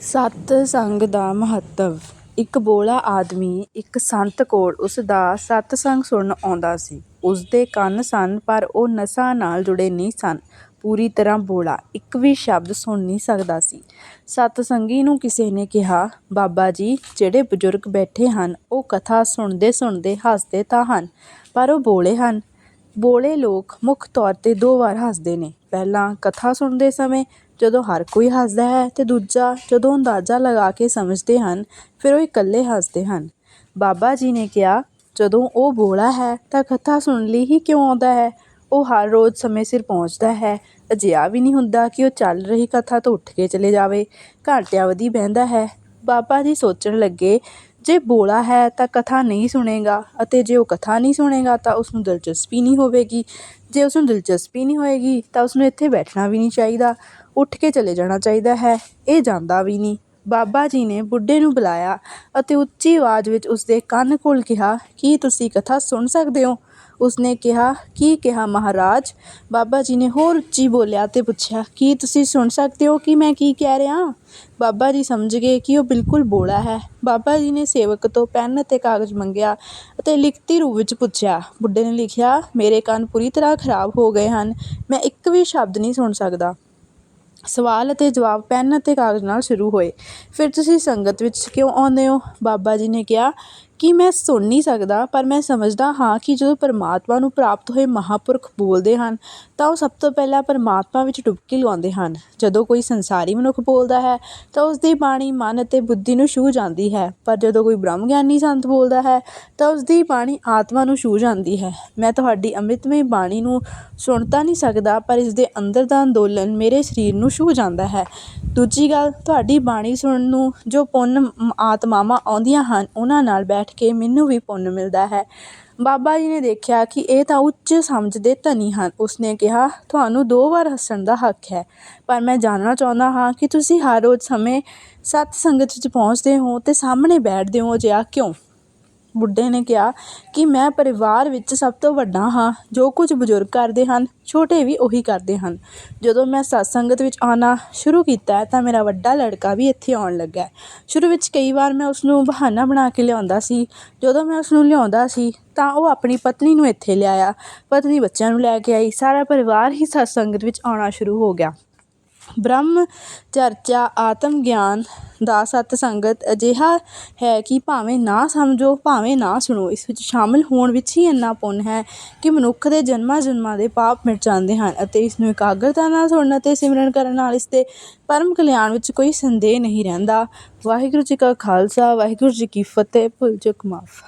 ਸਤ ਸੰਗ ਦਾ ਮਹੱਤਵ। ਇੱਕ ਬੋਲਾ ਆਦਮੀ, ਇੱਕ ਸੰਤ ਕੋਲ ਉਸ ਦਾ ਸਤਸੰਗ ਸੁਣਨ ਆਉਂਦਾ ਸੀ। ਉਸ ਦੇ ਕੰਨ ਸਨ, ਪਰ ਉਹ ਨਸਾਂ ਨਾਲ ਜੁੜੇ ਨਹੀਂ ਸਨ। ਪੂਰੀ ਤਰ੍ਹਾਂ ਬੋਲਾ, ਇੱਕ ਵੀ ਸ਼ਬਦ ਸੁਣ ਨਹੀਂ ਸਕਦਾ ਸੀ। ਸਤਸੰਗੀ ਨੂੰ ਕਿਸੇ ਨੇ ਕਿਹਾ, ਬਾਬਾ ਜੀ, ਜਿਹੜੇ ਬਜ਼ੁਰਗ ਬੈਠੇ ਹਨ, ਉਹ ਕਥਾ ਸੁਣਦੇ ਸੁਣਦੇ ਹੱਸਦੇ ਤਾਂ ਹਨ, ਪਰ ਉਹ ਬੋਲੇ ਹਨ। ਬੋਲੇ ਲੋਕ ਮੁੱਖ ਤੌਰ 'ਤੇ ਦੋ ਵਾਰ ਹੱਸਦੇ ਨੇ। ਪਹਿਲਾਂ ਕਥਾ ਸੁਣਦੇ ਸਮੇਂ ਜਦੋਂ ਹਰ ਕੋਈ ਹੱਸਦਾ ਹੈ ਅਤੇ ਦੂਜਾ ਜਦੋਂ ਅੰਦਾਜ਼ਾ ਲਗਾ ਕੇ ਸਮਝਦੇ ਹਨ, ਫਿਰ ਉਹ ਇਕੱਲੇ ਹੱਸਦੇ ਹਨ। ਬਾਬਾ ਜੀ ਨੇ ਕਿਹਾ, ਜਦੋਂ ਉਹ ਬੋਲਾ ਹੈ ਤਾਂ ਕਥਾ ਸੁਣਨ ਲਈ ਹੀ ਕਿਉਂ ਆਉਂਦਾ ਹੈ? ਉਹ ਹਰ ਰੋਜ਼ ਸਮੇਂ ਸਿਰ ਪਹੁੰਚਦਾ ਹੈ। ਅਜਿਹਾ ਵੀ ਨਹੀਂ ਹੁੰਦਾ ਕਿ ਉਹ ਚੱਲ ਰਹੀ ਕਥਾ ਤੋਂ ਉੱਠ ਕੇ ਚਲੇ ਜਾਵੇ। ਘੰਟਿਆਂ ਵਧੀ ਬਹਿੰਦਾ ਹੈ। ਬਾਬਾ ਜੀ ਸੋਚਣ ਲੱਗੇ ਜੇ ਬੋਲਾ ਹੈ ਤਾਂ ਕਥਾ ਨਹੀਂ ਸੁਣੇਗਾ ਅਤੇ ਜੇ ਉਹ ਕਥਾ ਨਹੀਂ ਸੁਣੇਗਾ ਤਾਂ ਉਸਨੂੰ ਦਿਲਚਸਪੀ ਨਹੀਂ ਹੋਵੇਗੀ। ਜੇ ਉਸਨੂੰ ਦਿਲਚਸਪੀ ਨਹੀਂ ਹੋਏਗੀ ਤਾਂ ਉਸਨੂੰ ਇੱਥੇ ਬੈਠਣਾ ਵੀ ਨਹੀਂ ਚਾਹੀਦਾ, ਉੱਠ ਕੇ ਚਲੇ ਜਾਣਾ ਚਾਹੀਦਾ ਹੈ, ਇਹ ਜਾਂਦਾ ਵੀ ਨਹੀਂ। ਬਾਬਾ ਜੀ ਨੇ ਬੁੱਢੇ ਨੂੰ ਬੁਲਾਇਆ ਅਤੇ ਉੱਚੀ ਆਵਾਜ਼ ਵਿੱਚ ਉਸਦੇ ਕੰਨ ਕੋਲ ਕਿਹਾ, ਕੀ ਤੁਸੀਂ ਕਥਾ ਸੁਣ ਸਕਦੇ ਹੋ? ਉਸਨੇ ਕਿਹਾ, ਕੀ ਕਿਹਾ ਮਹਾਰਾਜ? ਬਾਬਾ ਜੀ ਨੇ ਹੋਰ ਉੱਚੀ ਬੋਲਿਆ ਅਤੇ ਪੁੱਛਿਆ, ਕੀ ਤੁਸੀਂ ਸੁਣ ਸਕਦੇ ਹੋ ਕਿ ਮੈਂ ਕੀ ਕਹਿ ਰਿਹਾ? ਬਾਬਾ ਜੀ ਸਮਝ ਗਏ ਕਿ ਉਹ ਬਿਲਕੁਲ ਬੋਲਾ ਹੈ। ਬਾਬਾ ਜੀ ਨੇ ਸੇਵਕ ਤੋਂ ਪੈਨ ਅਤੇ ਕਾਗਜ਼ ਮੰਗਿਆ ਅਤੇ ਲਿਖਤੀ ਰੂਪ ਵਿੱਚ ਪੁੱਛਿਆ। ਬੁੱਢੇ ਨੇ ਲਿਖਿਆ, ਮੇਰੇ ਕੰਨ ਪੂਰੀ ਤਰ੍ਹਾਂ ਖਰਾਬ ਹੋ ਗਏ ਹਨ, ਮੈਂ ਇੱਕ ਵੀ ਸ਼ਬਦ ਨਹੀਂ ਸੁਣ ਸਕਦਾ। ਸਵਾਲ ਅਤੇ ਜਵਾਬ ਪੈਨ ਅਤੇ ਕਾਗਜ਼ ਨਾਲ ਸ਼ੁਰੂ ਹੋਏ। ਫਿਰ ਤੁਸੀਂ ਸੰਗਤ ਵਿੱਚ ਕਿਉਂ ਆਉਂਦੇ ਹੋ? ਬਾਬਾ ਜੀ ਨੇ ਕਿਹਾ ਕਿ ਮੈਂ ਸੁਣ ਨਹੀਂ ਸਕਦਾ, ਪਰ ਮੈਂ ਸਮਝਦਾ ਹਾਂ ਕਿ ਜਦੋਂ ਪਰਮਾਤਮਾ ਨੂੰ ਪ੍ਰਾਪਤ ਹੋਏ ਮਹਾਂਪੁਰਖ ਬੋਲਦੇ ਹਨ, ਤਾਂ ਉਹ ਸਭ ਤੋਂ ਪਹਿਲਾਂ ਪਰਮਾਤਮਾ ਵਿੱਚ ਡੁਬਕੀ ਲਗਾਉਂਦੇ ਹਨ। ਜਦੋਂ ਕੋਈ ਸੰਸਾਰੀ ਮਨੁੱਖ ਬੋਲਦਾ ਹੈ, ਤਾਂ ਉਸ ਦੀ ਬਾਣੀ ਮਨ ਅਤੇ ਬੁੱਧੀ ਨੂੰ ਛੂਹ ਜਾਂਦੀ ਹੈ, ਪਰ ਜਦੋਂ ਕੋਈ ਬ੍ਰਹਮ ਗਿਆਨੀ ਸੰਤ ਬੋਲਦਾ ਹੈ, ਤਾਂ ਉਸ ਦੀ ਬਾਣੀ ਆਤਮਾ ਨੂੰ ਛੂਹ ਜਾਂਦੀ ਹੈ। ਮੈਂ ਤੁਹਾਡੀ ਅੰਮ੍ਰਿਤਮਈ ਬਾਣੀ ਨੂੰ ਸੁਣ ਤਾਂ ਨਹੀਂ ਸਕਦਾ, ਪਰ ਇਸ ਦੇ ਅੰਦਰ ਦਾ ਅੰਦੋਲਨ ਮੇਰੇ ਸਰੀਰ ਨੂੰ ਛੂਹ ਜਾਂਦਾ ਹੈ। ਦੂਜੀ ਗੱਲ, ਤੁਹਾਡੀ ਬਾਣੀ ਸੁਣਨ ਨੂੰ ਜੋ ਪੁੰਨ ਆਤਮਾਵਾਂ ਆਉਂਦੀਆਂ ਹਨ, ਉਹਨਾਂ ਨਾਲ ਬੈਠ ਕੇ ਮੈਨੂੰ ਵੀ ਪੁੰਨ ਮਿਲਦਾ ਹੈ। ਬਾਬਾ ਜੀ ਨੇ ਦੇਖਿਆ ਕਿ ਇਹ ਤਾਂ ਉੱਚ ਸਮਝ ਦੇ ਧਨੀ ਹਨ। ਉਸਨੇ ਕਿਹਾ, ਤੁਹਾਨੂੰ ਦੋ ਵਾਰ ਹੱਸਣ ਦਾ ਹੱਕ ਹੈ, ਪਰ ਮੈਂ ਜਾਣਨਾ ਚਾਹੁੰਦਾ ਹਾਂ ਕਿ ਤੁਸੀਂ ਹਰ ਰੋਜ਼ ਸਮੇਂ ਸਤ ਸੰਗਤ ਵਿੱਚ ਪਹੁੰਚਦੇ ਹੋ ਤੇ ਸਾਹਮਣੇ ਬੈਠਦੇ ਹੋ ਅਜਿਹਾ ਕਿਉਂ? ਬੁੱਢੇ ਨੇ ਕਿਹਾ ਕਿ ਮੈਂ ਪਰਿਵਾਰ ਵਿੱਚ ਸਭ ਤੋਂ ਵੱਡਾ ਹਾਂ, ਜੋ ਕੁਝ ਬਜ਼ੁਰਗ ਕਰਦੇ ਹਨ, ਛੋਟੇ ਵੀ ਉਹੀ ਕਰਦੇ ਹਨ। ਜਦੋਂ ਮੈਂ ਸਤਸੰਗਤ ਵਿੱਚ ਆਉਣਾ ਸ਼ੁਰੂ ਕੀਤਾ ਤਾਂ ਮੇਰਾ ਵੱਡਾ ਲੜਕਾ ਵੀ ਇੱਥੇ ਆਉਣ ਲੱਗਾ ਸ਼ੁਰੂ ਵਿੱਚ ਕਈ ਵਾਰ ਮੈਂ ਉਸ ਨੂੰ ਬਹਾਨਾ ਬਣਾ ਕੇ ਲਿਆਉਂਦਾ ਸੀ। ਜਦੋਂ ਮੈਂ ਉਸ ਨੂੰ ਲਿਆਉਂਦਾ ਸੀ, ਤਾਂ ਉਹ ਆਪਣੀ ਪਤਨੀ ਨੂੰ ਇੱਥੇ ਲਿਆਇਆ। ਪਤਨੀ ਬੱਚਿਆਂ ਨੂੰ ਲੈ ਕੇ ਆਈ। ਸਾਰਾ ਪਰਿਵਾਰ ਹੀ ਸਤਸੰਗਤ ਵਿੱਚ ਆਉਣਾ ਸ਼ੁਰੂ ਹੋ ਗਿਆ। ਬ੍ਰਹਮ ਚਰਚਾ ਆਤਮ ਗਿਆਨ ਦਾ ਸਤ ਸੰਗਤ ਅਜਿਹਾ ਹੈ ਕਿ ਭਾਵੇਂ ਨਾ ਸਮਝੋ, ਭਾਵੇਂ ਨਾ ਸੁਣੋ, ਇਸ ਵਿੱਚ ਸ਼ਾਮਿਲ ਹੋਣ ਵਿੱਚ ਹੀ ਇੰਨਾ ਪੁੰਨ ਹੈ ਕਿ ਮਨੁੱਖ ਦੇ ਜਨਮਾਂ ਜਨਮਾਂ ਦੇ ਪਾਪ ਮਿਟ ਜਾਂਦੇ ਹਨ ਅਤੇ ਇਸ ਨੂੰ ਇਕਾਗਰਤਾ ਨਾਲ ਸੁਣਨ ਅਤੇ ਸਿਮਰਨ ਕਰਨ ਨਾਲ ਇਸ ਦੇ ਪਰਮ ਕਲਿਆਣ ਵਿੱਚ ਕੋਈ ਸੰਦੇਹ ਨਹੀਂ ਰਹਿੰਦਾ। ਵਾਹਿਗੁਰੂ ਜੀ ਕਾ ਖਾਲਸਾ, ਵਾਹਿਗੁਰੂ ਜੀ ਕੀ ਫਤਿਹ। ਭੁੱਲ ਚੁੱਕ ਮਾਫ